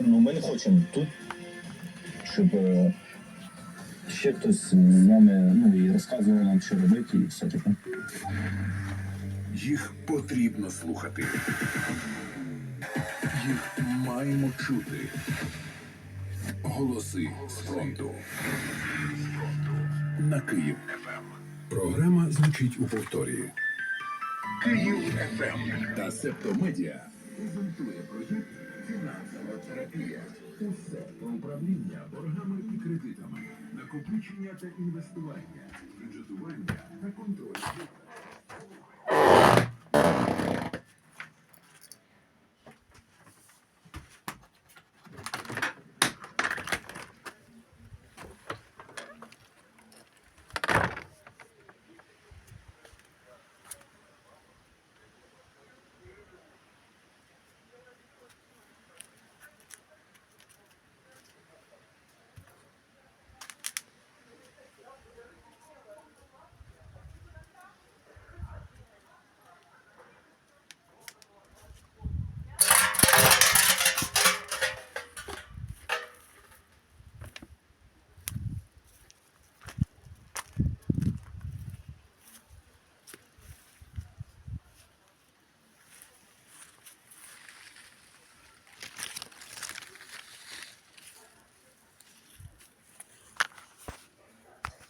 Ну, ми не хочемо тут, щоб е, ще хтось з нами ну, і розказував нам, що робити, і все таке. Їх потрібно слухати. Їх маємо чути. Голоси з фронту. На Київ ФМ. Програма звучить у повторі. Київ ФМ та Септомедіа презентує проєкт. Усе управління боргами і кредитами, накопичення та інвестування, бюджетування та контроль.